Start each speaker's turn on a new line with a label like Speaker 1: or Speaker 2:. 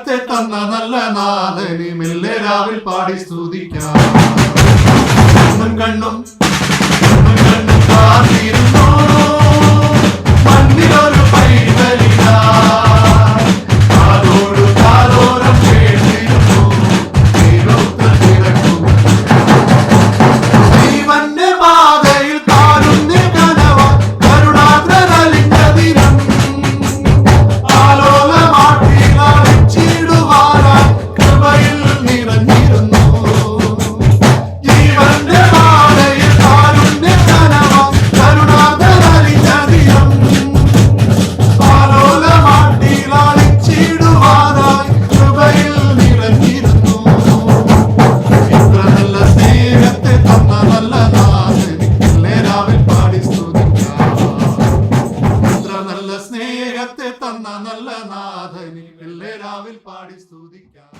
Speaker 1: ദൈവത്തെ തന്ന നല്ല നാഥനി മെല്ലെ രാവിൽ പാടി സ്തുതിക്കാം. കണ്ണും കണ്ണും നല്ല നാഥനി രാവിൽ പാടി സ്തുതിക്കാം.